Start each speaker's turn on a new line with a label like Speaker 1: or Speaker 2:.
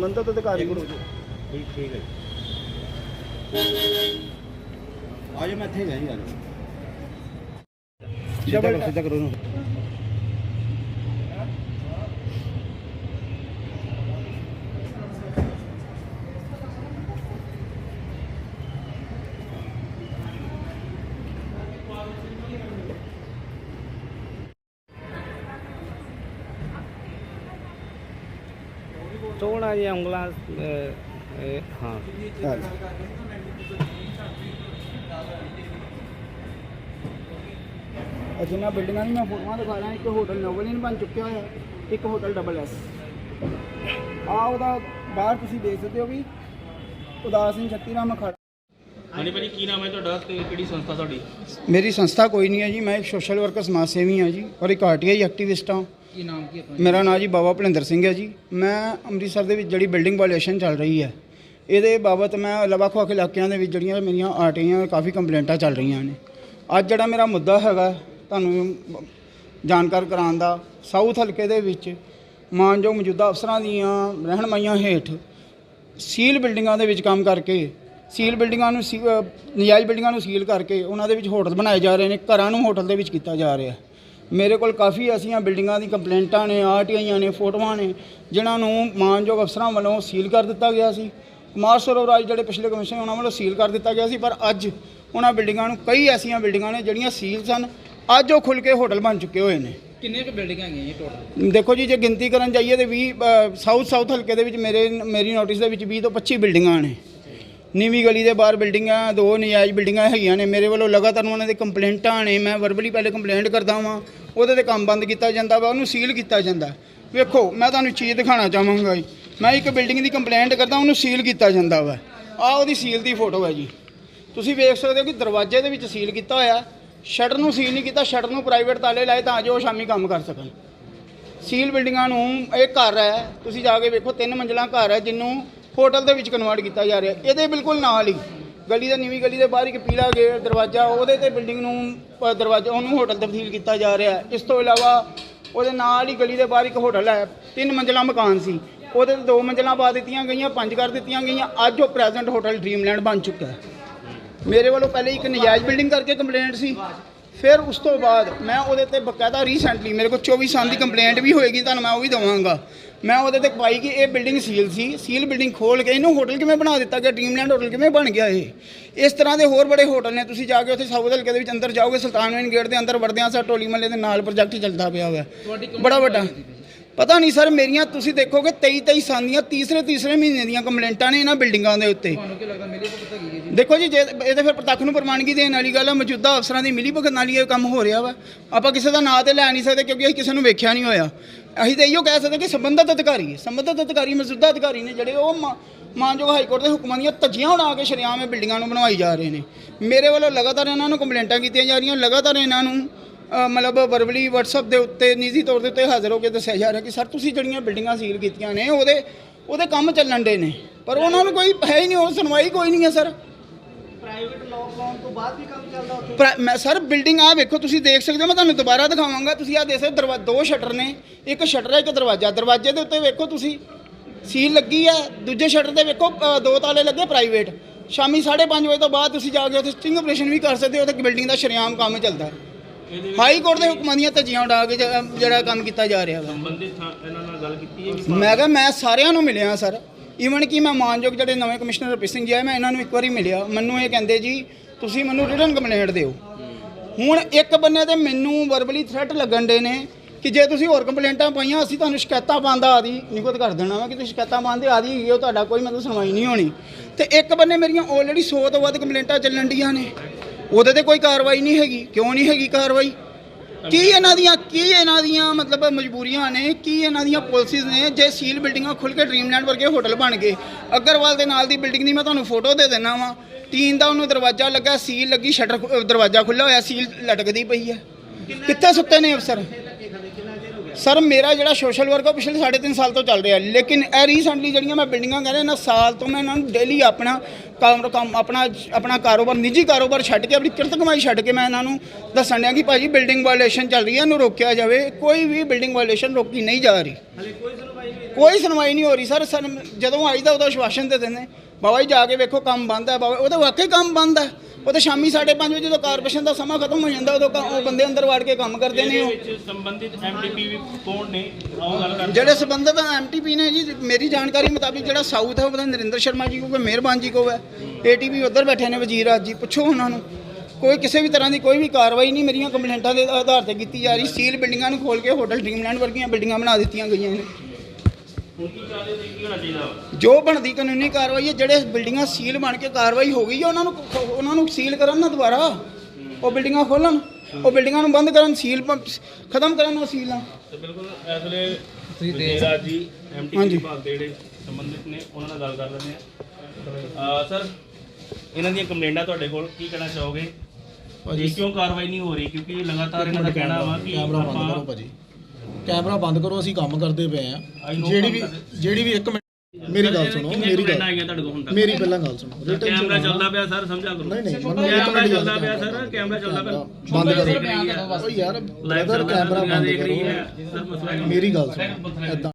Speaker 1: ਸੰਬੰਧਿਤ ਅਧਿਕਾਰੀ ਕੋਲ
Speaker 2: ਠੀਕ ਠੀਕ ਹੈ ਆਜੋ ਮੈਂ ਇੱਥੇ ਗਈ ਗੱਲ ਸਿੱਧਾ ਕਰੋ ਸਿੱਧਾ ਕਰੋ ਇਹਨੂੰ
Speaker 3: ਥੋੜਾ ਜਿਹਾ ਉਂਗਲਾਂ ਅਹ, ਇਹ, ਹਾਂ।
Speaker 1: ਜਿੰਨਾ ਬਿਲਡਿੰਗਾਂ ਦੀ ਮੈਂ ਫੋਟੋਆਂ ਦਿਖਾ ਰਿਹਾ ਇੱਕ ਹੋਟਲ ਨੋਵਲਿਨ ਬਣ ਚੁੱਕਿਆ ਹੋਇਆ ਇੱਕ ਹੋਟਲ ਡਬਲ ਐਸ ਆ ਉਹਦਾ ਬਾਹਰ ਤੁਸੀਂ ਦੇਖ ਸਕਦੇ ਹੋ ਵੀ ਉਦਾਸ ਸਿੰਘ ਛੱਤੀਰਾਮ ਅਖਾੜਾ।
Speaker 4: ਹਾਂਜੀ ਭਾਜੀ ਕੀ ਨਾਮ ਹੈ ਤੁਹਾਡਾ ਤੇ ਕਿਹੜੀ ਸੰਸਥਾ ਤੁਹਾਡੀ?
Speaker 1: ਮੇਰੀ ਸੰਸਥਾ ਕੋਈ ਨਹੀਂ ਹੈ ਜੀ ਮੈਂ ਇੱਕ ਸੋਸ਼ਲ ਵਰਕਰ ਸਮਾਜ ਸੇਵੀ ਹਾਂ ਜੀ ਔਰ ਇੱਕ ਆਰਟੀਆਈ ਐਕਟਿਵਿਸਟ ਹਾਂ।
Speaker 4: ਕੀ ਨਾਮ ਕੀ ਆਪਣਾ
Speaker 1: ਮੇਰਾ ਨਾਮ ਜੀ ਬਾਬਾ ਭਲਿੰਦਰ ਸਿੰਘ ਹੈ ਜੀ। ਮੈਂ ਅੰਮ੍ਰਿਤਸਰ ਦੇ ਵਿੱਚ ਜਿਹੜੀ ਬਿਲਡਿੰਗ ਵਾਇਲੇਸ਼ਨ ਚੱਲ ਰਹੀ ਹੈ, ਇਹਦੇ ਬਾਬਤ ਮੈਂ ਵੱਖ ਵੱਖ ਇਲਾਕਿਆਂ ਦੇ ਵਿੱਚ ਜਿਹੜੀਆਂ ਮੇਰੀਆਂ ਆਰਟੀਆਂ ਕਾਫੀ ਕੰਪਲੇਂਟਾਂ ਚੱਲ ਰਹੀਆਂ ਨੇ। ਅੱਜ ਜਿਹੜਾ ਮੇਰਾ ਮੁੱਦਾ ਹੈਗਾ ਤੁਹਾਨੂੰ ਜਾਣਕਾਰ ਕਰਾਉਣ ਦਾ, ਸਾਊਥ ਹਲਕੇ ਦੇ ਵਿੱਚ ਮਾਨਯੋਗ ਮੌਜੂਦਾ ਅਫਸਰਾਂ ਦੀਆਂ ਰਹਿਨਮਾਈਆਂ ਹੇਠ ਸੀਲ ਬਿਲਡਿੰਗਾਂ ਦੇ ਵਿੱਚ ਕੰਮ ਕਰਕੇ, ਸੀਲ ਬਿਲਡਿੰਗਾਂ ਨੂੰ ਸੀ- ਨਜਾਇਜ਼ ਬਿਲਡਿੰਗਾਂ ਨੂੰ ਸੀਲ ਕਰਕੇ ਉਹਨਾਂ ਦੇ ਵਿੱਚ ਹੋਟਲ ਬਣਾਏ ਜਾ ਰਹੇ ਨੇ, ਘਰਾਂ ਨੂੰ ਹੋਟਲ ਦੇ ਵਿੱਚ ਕੀਤਾ ਜਾ ਰਿਹਾ। ਮੇਰੇ ਕੋਲ ਕਾਫੀ ਐਸੀਆਂ ਬਿਲਡਿੰਗਾਂ ਦੀ ਕੰਪਲੇਂਟਾਂ ਨੇ ਆਰਟੀਆਈਆਂ ਨੇ ਫੋਟੋਆਂ ਨੇ ਜਿਨ੍ਹਾਂ ਨੂੰ ਮਾਨਯੋਗ ਅਫਸਰਾਂ ਵੱਲੋਂ ਸੀਲ ਕਰ ਦਿੱਤਾ ਗਿਆ ਸੀ। ਕੁਮਾਰ ਸਰਵਰਾਜ ਜਿਹੜੇ ਪਿਛਲੇ ਕਮਿਸ਼ਨ ਉਹਨਾਂ ਵੱਲੋਂ ਸੀਲ ਕਰ ਦਿੱਤਾ ਗਿਆ ਸੀ ਪਰ ਅੱਜ ਉਹਨਾਂ ਬਿਲਡਿੰਗਾਂ ਨੂੰ ਕਈ ਐਸੀਆਂ ਬਿਲਡਿੰਗਾਂ ਨੇ ਜਿਹੜੀਆਂ ਸੀਲ ਸਨ। ਅੱਜ ਉਹ ਖੁੱਲ ਕੇ ਹੋਟਲ ਬਣ ਚੁੱਕੇ ਹੋਏ ਨੇ।
Speaker 4: ਕਿੰਨੇ ਕੁ ਬਿਲਡਿੰਗਾਂ ਹੈਗੀਆਂ ਜੀ ਟੋਟਲ
Speaker 1: ਦੇਖੋ ਜੀ ਜੇ ਗਿਣਤੀ ਕਰਨ ਜਾਈਏ ਤੇ 20 ਸਾਊਥ ਸਾਊਥ ਹਲਕੇ ਦੇ ਵਿੱਚ ਮੇਰੇ ਮੇਰੀ ਨੋਟਿਸ ਦੇ ਵਿੱਚ 20 ਤੋਂ 25 ਬਿਲਡਿੰਗਾਂ ਨੇ। ਨੀਵੀਂ ਗਲੀ ਦੇ ਬਾਹਰ ਬਿਲਡਿੰਗਾਂ ਦੋ ਨਜਾਇਜ਼ ਬਿਲਡਿੰਗਾਂ ਹੈਗੀਆਂ ਨੇ। ਮੇਰੇ ਵੱਲੋਂ ਲਗਾਤਾਰ ਉਹਨਾਂ ਦੇ ਕੰਪਲੇਂਟਾਂ ਨੇ। ਮੈਂ ਵਰਬਲੀ ਪਹਿਲੇ ਕੰਪਲੇਂਟ ਕਰਦਾ ਵਾਂ। ਉਹਦੇ ਤੇ ਕੰਮ ਬੰਦ ਕੀਤਾ ਜਾਂਦਾ ਵਾ, ਉਹਨੂੰ ਸੀਲ ਕੀਤਾ ਜਾਂਦਾ। ਵੇਖੋ, ਮੈਂ ਤੁਹਾਨੂੰ ਚੀਜ਼ ਦਿਖਾਉਣਾ ਚਾਹਾਂਗਾ ਜੀ। ਮੈਂ ਇੱਕ ਬਿਲਡਿੰਗ ਦੀ ਕੰਪਲੇਂਟ ਕਰਦਾ, ਉਹਨੂੰ ਸੀਲ ਕੀਤਾ ਜਾਂਦਾ ਵਾ। ਆਹ ਉਹਦੀ ਸੀਲ ਦੀ ਫੋਟੋ ਹੈ ਜੀ। ਤੁਸੀਂ ਵੇਖ ਸਕਦੇ ਹੋ ਕਿ ਦਰਵਾਜ਼ੇ ਦੇ ਵਿੱਚ ਸੀਲ ਕੀਤਾ ਹੋਇਆ ਸ਼ਟਰ ਨੂੰ ਸੀਲ ਨਹੀਂ ਕੀਤਾ ਸ਼ਟਰ ਨੂੰ ਪ੍ਰਾਈਵੇਟ ਤਾਲੇ ਲਾਏ ਤਾਂ ਜੋ ਸ਼ਾਮੀ ਕੰਮ ਕਰ ਸਕਣ। ਸੀਲ ਬਿਲਡਿੰਗਾਂ ਨੂੰ ਇਹ ਘਰ ਹੈ, ਤੁਸੀਂ ਜਾ ਕੇ ਵੇਖੋ, ਤਿੰਨ ਮੰਜ਼ਲਾ ਘਰ ਹੈ ਜਿਹਨੂੰ ਹੋਟਲ ਦੇ ਵਿੱਚ ਕਨਵਰਟ ਕੀਤਾ ਜਾ ਰਿਹਾ। ਇਹਦੇ ਬਿਲਕੁਲ ਨਾਲ ਹੀ ਗਲੀ ਦੇ ਨੀਵੀਂ ਗਲੀ ਦੇ ਬਾਹਰ ਇੱਕ ਪੀਲਾ ਗੇਟ ਦਰਵਾਜ਼ਾ ਉਹਦੇ ਤੇ ਬਿਲਡਿੰਗ ਨੂੰ ਅ, ਦਰਵਾਜ਼ਾ ਉਹਨੂੰ ਹੋਟਲ ਤਬਦੀਲ ਕੀਤਾ ਜਾ ਰਿਹਾ ਹੈ। ਇਸ ਤੋਂ ਇਲਾਵਾ ਉਹਦੇ ਨਾਲ ਹੀ ਗਲੀ ਦੇ ਬਾਹਰ ਇੱਕ ਹੋਟਲ ਹੈ ਤਿੰਨ ਮੰਜ਼ਲਾ ਮਕਾਨ ਸੀ। ਉਹਦੇ ਤੇ ਦੋ ਮੰਜ਼ਲਾਂ ਪਾ ਦਿੱਤੀਆਂ ਗਈਆਂ ਪੰਜ ਕਰ ਦਿੱਤੀਆਂ ਗਈਆਂ। ਅੱਜ ਉਹ ਪ੍ਰੈਜ਼ੈਂਟ ਹੋਟਲ ਡ੍ਰੀਮਲੈਂਡ ਬਣ ਚੁੱਕਾ ਹੈ। ਮੇਰੇ ਵੱਲੋਂ ਪਹਿਲੇ ਇੱਕ ਨਜਾਇਜ਼ ਬਿਲਡਿੰਗ ਕਰਕੇ ਕੰਪਲੇਂਟ ਸੀ। ਫਿਰ ਉਸ ਤੋਂ ਬਾਅਦ ਮੈਂ ਉਹਦੇ ਤੇ ਬਕਾਇਦਾ ਰੀਸੈਂਟਲੀ ਮੇਰੇ ਕੋਲ 24 ਸਾਲ ਦੀ ਕੰਪਲੇਂਟ ਵੀ ਹੋਏਗੀ ਤੁਹਾਨੂੰ ਮੈਂ ਉਹ ਵੀ ਦਵਾਂਗਾ। ਮੈਂ ਉਹਦੇ ਤੇ ਪਾਈ ਕਿ ਇਹ ਬਿਲਡਿੰਗ ਸੀਲ ਸੀ ਸੀਲ ਬਿਲਡਿੰਗ ਖੋਲ ਕੇ ਇਹਨੂੰ ਹੋਟਲ ਕਿਵੇਂ ਬਣਾ ਦਿੱਤਾ ਗਿਆ ਡ੍ਰੀਮਲੈਂਡ ਹੋਟਲ ਕਿਵੇਂ ਬਣ ਗਿਆ ਇਹ? ਇਸ ਤਰ੍ਹਾਂ ਦੇ ਹੋਰ ਬੜੇ ਹੋਟਲ ਨੇ ਤੁਸੀਂ ਜਾ ਕੇ ਉੱਥੇ ਸਾਊਥ ਹਲਕੇ ਦੇ ਵਿੱਚ ਅੰਦਰ ਜਾਓਗੇ ਸੁਲਤਾਨਵਿੰਦ ਗੇਟ ਦੇ ਅੰਦਰ ਵੜਦਿਆਂ ਸਾ ਟੋਲੀ ਮੱਲੇ ਦੇ ਨਾਲ ਪ੍ਰੋਜੈਕਟ ਚੱਲਦਾ ਪਿਆ ਹੋਇਆ। ਬੜਾ ਵੱਡਾ। ਪਤਾ ਨਹੀਂ ਸਰ ਮੇਰੀਆਂ ਤੁਸੀਂ ਦੇਖੋਗੇ 23 23 ਸਾਲ ਦੀਆਂ ਤੀਸਰੇ ਤੀਸਰੇ ਮਹੀਨੇ ਦੀਆਂ ਕੰਪਲੇਂਟਾਂ ਨੇ ਇਹਨਾਂ ਬਿਲਡਿੰਗਾਂ ਦੇ ਉੱਤੇ।
Speaker 4: ਤੁਹਾਨੂੰ ਕੀ ਲੱਗਦਾ ਮੇਰੀ ਪਤਾ ਕੀ ਹੈ ਜੀ?
Speaker 1: ਦੇਖੋ ਜੀ ਜੇ ਇਹਦੇ ਫਿਰ ਪ੍ਰਤੱਖ ਨੂੰ ਪ੍ਰਮਾਣਗੀ ਦੇਣ ਵਾਲੀ ਗੱਲ ਹੈ ਮੌਜੂਦਾ ਅਫਸਰਾਂ ਦੀ ਮਿਲੀ ਭਗਤ ਨਾਲ ਹੀ ਇਹ ਕੰਮ ਹੋ ਰਿਹਾ ਵਾ। ਆਪਾਂ ਕਿਸੇ ਦਾ ਨਾਂ ਤੇ ਲੈ ਨਹੀਂ ਸਕਦੇ ਕਿਉਂਕਿ ਅਸੀਂ ਕਿਸੇ ਨੂੰ ਵੇਖਿਆ ਨਹੀਂ ਹੋਇਆ। ਅਸੀਂ ਤਾਂ ਇਹੋ ਕਹਿ ਸਕਦੇ ਕਿ ਸੰਬੰਧਿਤ ਅਧਿਕਾਰੀ ਹੈ ਸੰਬੰਧਿਤ ਅਧਿਕਾਰੀ ਮੌਜੂਦਾ ਅਧਿਕਾਰੀ ਨੇ ਜਿਹੜੇ ਉਹ ਮਾ- ਮਾਨਯੋਗ ਹਾਈ ਕੋਰਟ ਦੇ ਹੁਕਮਾਂ ਦੀਆਂ ਧੱਜੀਆਂ ਉਡਾ ਕੇ ਸ਼ਰੇਆਮ ਇਹ ਬਿਲਡਿੰਗਾਂ ਨੂੰ ਬਣਵਾਈ ਜਾ ਰਹੇ ਨੇ। ਮੇਰੇ ਵੱਲੋਂ ਲਗਾਤਾਰ ਇਹਨਾਂ ਨੂੰ ਕੰਪਲੇਂਟਾਂ ਕੀਤੀਆਂ ਜਾ ਰਹੀਆਂ ਲਗਾਤਾਰ ਇਹਨਾਂ ਨੂੰ ਮਤਲਬ ਵਰਬਲੀ WhatsApp ਦੇ ਉੱਤੇ ਨਿੱਜੀ ਤੌਰ ਦੇ ਉੱਤੇ ਹਾਜ਼ਰ ਹੋ ਕੇ ਦੱਸਿਆ ਜਾ ਰਿਹਾ ਕਿ ਸਰ ਤੁਸੀਂ ਜਿਹੜੀਆਂ ਬਿਲਡਿੰਗਾਂ ਸੀਲ ਕੀਤੀਆਂ ਨੇ ਉਹਦੇ ਉਹਦੇ ਕੰਮ ਚੱਲਣ ਦੇ ਨੇ। ਪਰ ਉਹਨਾਂ ਨੂੰ ਕੋਈ ਹੈ ਹੀ ਨਹੀਂ ਉਹ ਸੁਣਵਾਈ ਕੋਈ ਨਹੀਂ ਹੈ ਸਰ। ਪ੍ਰਾ- ਮੈਂ ਸਰ ਬਿਲਡਿੰਗ ਆ ਵੇਖੋ ਤੁਸੀਂ ਦੇਖ ਸਕਦੇ ਹੋ ਮੈਂ ਤੁਹਾਨੂੰ ਦੁਬਾਰਾ ਦਿਖਾਵਾਂਗਾ। ਤੁਸੀਂ ਆ ਦੇਖ ਸਕਦੇ ਦਰਵਾ ਦੋ ਸ਼ਟਰ ਨੇ ਇੱਕ ਸ਼ਟਰ ਹੈ ਇੱਕ ਦਰਵਾਜ਼ਾ। ਦਰਵਾਜ਼ੇ ਦੇ ਉੱਤੇ ਵੇਖੋ ਤੁਸੀਂ ਸੀਲ ਲੱਗੀ ਹੈ ਦੂਜੇ ਸ਼ਟਰ ਤੇ ਵੇਖੋ ਦੋ ਤਾਲੇ ਲੱਗੇ ਪ੍ਰਾਈਵੇਟ ਸ਼ਾਮੀ 5:30 ਵਜੇ ਤੋਂ ਬਾਅਦ ਤੁਸੀਂ ਜਾ ਕੇ ਉੱਥੇ ਸਟਿੰਗ ਆਪਰੇਸ਼ਨ ਵੀ ਕਰ ਸਕਦੇ ਹੋ ਉੱਥੇ ਬਿਲਡਿੰਗ ਦਾ ਸ਼ਰੇਆਮ ਕੰਮ ਚੱਲਦਾ। ਹੈ। ਹਾਈ ਕੋਰਟ ਦੇ ਹੁਕਮਾਂ ਦੀਆਂ ਧੱਜੀਆਂ ਉਡਾ ਕੇ ਜ- ਜਿਹੜਾ ਕੰਮ ਕੀਤਾ ਜਾ ਰਿਹਾ ਵਾ।
Speaker 4: ਸੰਬੰਧਿਤ ਥਾਂ ਇਹਨਾਂ ਨਾਲ ਗੱਲ ਕੀਤੀ ਹੈ ਕਿ
Speaker 1: ਮੈਂ ਕਿਹਾ ਮੈਂ ਸਾਰਿਆਂ ਨੂੰ ਮਿਲਿਆ ਸਰ। ਈਵਨ ਕਿ ਮੈਂ ਮਾਨਯੋਗ ਜਿਹੜੇ ਨਵੇਂ ਕਮਿਸ਼ਨਰ ਰਪੀ ਸਿੰਘ ਜੀ ਆਏ ਮੈਂ ਇਹਨਾਂ ਨੂੰ ਇੱਕ ਵਾਰੀ ਮਿਲਿਆ। ਮੈਨੂੰ ਇਹ ਕਹਿੰਦੇ ਜੀ ਤੁਸੀਂ ਮੈਨੂੰ ਰਿਟਨ ਕੰਪਲੇਂਟ ਦਿਓ। ਹੁਣ ਇੱਕ ਬੰਨੇ ਤੇ ਮੈਨੂੰ ਵਰਬਲੀ ਥ੍ਰੈਟ ਲੱਗਣ ਦੇ ਨੇ ਕਿ ਜੇ ਤੁਸੀਂ ਹੋਰ ਕੰਪਲੇਂਟਾਂ ਪਾਈਆਂ ਅਸੀਂ ਤੁਹਾਨੂੰ ਸ਼ਿਕਾਇਤਾਂ ਪਾਉਂਦਾ ਆਦੀ ਨਿਗਤ ਕਰ ਦੇਣਾ ਵਾ ਕਿ ਤੁਸੀਂ ਸ਼ਿਕਾਇਤਾਂ ਪਾਉਂਦੇ ਆਦੀ ਹੈਗੀ ਉਹ ਤੁਹਾਡਾ ਕੋਈ ਮਤਲਬ ਸੁਣਵਾਈ ਨਹੀਂ ਹੋਣੀ। ਤੇ ਇੱਕ ਬੰਨੇ ਮੇਰੀਆਂ ਆਲਰੇਡੀ 100 ਤੋਂ ਵੱਧ ਕੰਪਲੇਂਟਾਂ ਚੱਲਣ ਡੀਆਂ ਨੇ। ਉਹਦੇ ਤੇ ਕੋਈ ਕਾਰਵਾਈ ਨਹੀਂ ਹੈਗੀ। ਕਿਉਂ ਨਹੀਂ ਹੈਗੀ ਕਾਰਵਾਈ? ਕੀ ਇਹਨਾਂ ਦੀਆਂ ਕੀ ਇਹਨਾਂ ਦੀਆਂ ਮਤਲਬ ਮਜਬੂਰੀਆਂ ਨੇ? ਕੀ ਇਹਨਾਂ ਦੀਆਂ ਪਾਲਿਸੀਜ਼ ਨੇ? ਜੇ ਸੀਲ ਬਿਲਡਿੰਗਾਂ ਖੁੱਲ ਕੇ ਡ੍ਰੀਮਲੈਂਡ ਵਰਗੇ ਹੋਟਲ ਬਣ ਗਏ। ਅਗਰਵਾਲ ਦੇ ਨਾਲ ਦੀ ਬਿਲਡਿੰਗ ਦੀ ਮੈਂ ਤੁਹਾਨੂੰ ਫੋਟੋ ਦੇ ਦਿੰਨਾ ਵਾਂ। ਟੀਨ ਦਾ ਉਹਨੂੰ ਦਰਵਾਜ਼ਾ ਲੱਗਾ ਸੀਲ ਲੱਗੀ ਸ਼ਟਰ ਦਰਵਾਜ਼ਾ ਖੁੱਲਾ ਹੋਇਆ ਸੀਲ ਲਟਕਦੀ ਪਈ ਹੈ। ਕਿੱਥੇ ਸੁੱਤੇ ਨੇ ਅਫਸਰ? ਸਰ, ਮੇਰਾ ਜਿਹੜਾ ਸੋਸ਼ਲ ਵਰਕ ਉਹ ਪਿਛਲੇ 3.5 ਸਾਲ ਤੋਂ ਚੱਲ ਰਿਹਾ। ਲੇਕਿਨ ਇਹ ਰੀਸੈਂਟਲੀ ਜਿਹੜੀਆਂ ਮੈਂ ਬਿਲਡਿੰਗਾਂ ਕਹਿੰਦੇ ਨਾ ਸਾਲ ਤੋਂ ਮੈਂ ਇਹਨਾਂ ਨੂੰ ਡੇਲੀ ਆਪਣਾ ਕੰਮ ਕੰਮ ਆਪਣਾ ਆਪਣਾ ਕਾਰੋਬਾਰ ਨਿੱਜੀ ਕਾਰੋਬਾਰ ਛੱਡ ਕੇ ਆਪਣੀ ਕਿਰਤ ਕਮਾਈ ਛੱਡ ਕੇ ਮੈਂ ਇਹਨਾਂ ਨੂੰ ਦੱਸਣ ਡਿਆ ਕਿ ਭਾਜੀ ਬਿਲਡਿੰਗ ਵਾਇਲੇਸ਼ਨ ਚੱਲ ਰਹੀ ਹੈ ਇਹਨੂੰ ਰੋਕਿਆ ਜਾਵੇ। ਕੋਈ ਵੀ ਬਿਲਡਿੰਗ ਵਾਇਲੇਸ਼ਨ ਰੋਕੀ ਨਹੀਂ ਜਾ ਰਹੀ। ਕੋਈ ਸੁਣਵਾਈ ਨਹੀਂ ਹੋ ਰਹੀ ਸਰ ਜਦੋਂ ਆਈਦਾ ਉਦੋਂ ਆਸ਼ਵਾਸਨ ਦੇ ਦਿੰਦੇ। ਬਾਬਾ ਜੀ ਜਾ ਕੇ ਵੇਖੋ ਕੰਮ ਬੰਦ ਹੈ ਬਾਬਾ ਉਹਦਾ ਵਾਕਈ ਕੰਮ ਬੰਦ ਹੈ। ਉਹ ਤਾਂ ਸ਼ਾਮੀ 5:30 ਵਜੇ ਜਦੋਂ ਕਾਰਪੋਰੇਸ਼ਨ ਦਾ ਸਮਾਂ ਖਤਮ ਹੋ ਜਾਂਦਾ ਉਦੋਂ ਕ- ਉਹ ਬੰਦੇ ਅੰਦਰ ਵੜ ਕੇ ਕੰਮ ਕਰਦੇ ਨੇ ਉਹ।
Speaker 4: ਵਿੱਚ ਸੰਬੰਧਿਤ ਐਮਟੀਪੀ ਵੀ ਕੌਣ ਨੇ? ਆਓ ਗੱਲ ਕਰਦੇ
Speaker 1: ਜਿਹੜੇ ਸੰਬੰਧਤ ਐਮਟੀਪੀ ਨੇ ਜੀ ਮੇਰੀ ਜਾਣਕਾਰੀ ਮੁਤਾਬਿਕ ਜਿਹੜਾ ਸਾਊਥ ਹੈ ਉਹ ਪਤਾ ਨਰਿੰਦਰ ਸ਼ਰਮਾ ਜੀ ਕੋਲ ਮਿਹਰਬਾਨ ਜੀ ਕੋਲ ਹੈ। ਏਟੀਪੀ ਉੱਧਰ ਬੈਠੇ ਨੇ ਵਜ਼ੀਰ ਅੱਜ ਜੀ ਪੁੱਛੋ ਉਹਨਾਂ ਨੂੰ। ਕੋਈ ਕਿਸੇ ਵੀ ਤਰ੍ਹਾਂ ਦੀ ਕੋਈ ਵੀ ਕਾਰਵਾਈ ਨਹੀਂ ਮੇਰੀਆਂ ਕੰਪਲੇਂਟਾਂ ਦੇ ਆਧਾਰ ਤੇ ਕੀਤੀ ਜਾ ਰਹੀ। ਸਟੀਲ ਬਿਲਡਿੰਗਾਂ ਨੂੰ ਖੋਲ ਕੇ ਹੋਟਲ ਡ੍ਰੀਮਲੈਂਡ ਵਰਗੀਆਂ ਬਿਲਡਿੰਗਾਂ ਬਣਾ ਦਿੱਤੀਆਂ ਗਈਆਂ ਨੇ। ਜੋ ਬਣਦੀ ਕਾਨੂੰਨੀ ਕਾਰਵਾਈ ਹੈ ਜਿਹੜੇ ਬਿਲਡਿੰਗਾਂ ਸੀਲ ਬਣ ਕੇ ਕਾਰਵਾਈ ਹੋ ਗਈ ਹੈ ਉਹਨਾਂ ਨੂੰ ਉਹਨਾਂ ਨੂੰ ਸੀਲ ਕਰਨ ਨਾ ਦੁਬਾਰਾ। ਉਹ ਬਿਲਡਿੰਗਾਂ ਖੋਲਣ ਉਹ ਬਿਲਡਿੰਗਾਂ ਨੂੰ ਬੰਦ ਕਰਨ ਸੀਲ ਖਤਮ ਕਰਨ ਉਹ ਸੀਲਾਂ।
Speaker 4: ਤੇ ਬਿਲਕੁਲ ਇਸ ਵੇਲੇ ਵਿਜੇਰਾਜ ਜੀ ਐਮਟੀਪੀ
Speaker 1: ਹਾਂਜੀ।
Speaker 4: ਵਿਭਾਗ ਦੇ ਜਿਹੜੇ ਸੰਬੰਧਿਤ ਨੇ ਉਹਨਾਂ ਨਾਲ ਗੱਲ ਕਰ ਲੈਂਦੇ ਆ ਸਰ ਇਹਨਾਂ ਦੀਆਂ ਕੰਪਲੇਂਟਾਂ ਤੁਹਾਡੇ ਕੋਲ ਕੀ ਕਹਿਣਾ ਚਾਹੋਗੇ? ਇਹ ਕਿਉਂ ਕਾਰਵਾਈ ਨਹੀਂ ਹੋ ਰਹੀ? ਕਿਉਂਕਿ ਲਗਾਤਾਰ ਇਹਨਾਂ ਦਾ ਕਹਿਣਾ ਵਾ ਕਿ
Speaker 5: ਕੈਮਰਾ ਬੰਦ ਕਰੋ
Speaker 4: ਆਪਾਂ
Speaker 5: ਭਾਜੀ। ਕੈਮਰਾ ਬੰਦ ਕਰੋ ਅਸੀਂ ਕੰਮ ਕਰਦੇ ਪਏ ਆ ਜਿਹੜੀ ਵੀ। ਜਿਹੜੀ ਵੀ ਇੱਕ ਮਿੰਟ ਮੇਰੀ ਗੱਲ ਸੁਣੋ ਮੇਰੀ ਗੱਲ
Speaker 4: ਆਈਆਂ ਤੁਹਾਡੇ ਕੋਲ ਹੁਣ ਤੱਕ?
Speaker 5: ਮੇਰੀ ਪਹਿਲਾਂ ਗੱਲ ਸੁਣੋ
Speaker 4: ਕੈਮਰਾ। ਚੱਲਦਾ ਪਿਆ ਸਰ ਸਮਝਾ ਕਰੋ।
Speaker 5: ਨਹੀਂ ਨਹੀਂ ਮੈਨੂੰ ਇੱਕ
Speaker 4: ਕੈਮਰਾ
Speaker 5: ਮਿੰਟ
Speaker 4: ਚੱਲਦਾ ਪਿਆ। ਸਰ ਕੈਮਰਾ ਚੱਲਦਾ ਪਿਆ।
Speaker 5: ਬੰਦ ਕਰੋ। ਓ ਯਾਰ ਬ੍ਰਦਰ ਕੈਮਰਾ ਬੰਦ ਕਰੋ।
Speaker 4: ਹੈ। ਸਰ ਮਸਲਾ
Speaker 5: ਮੇਰੀ ਗੱਲ ਸੁਣੋ ਏਦਾਂ।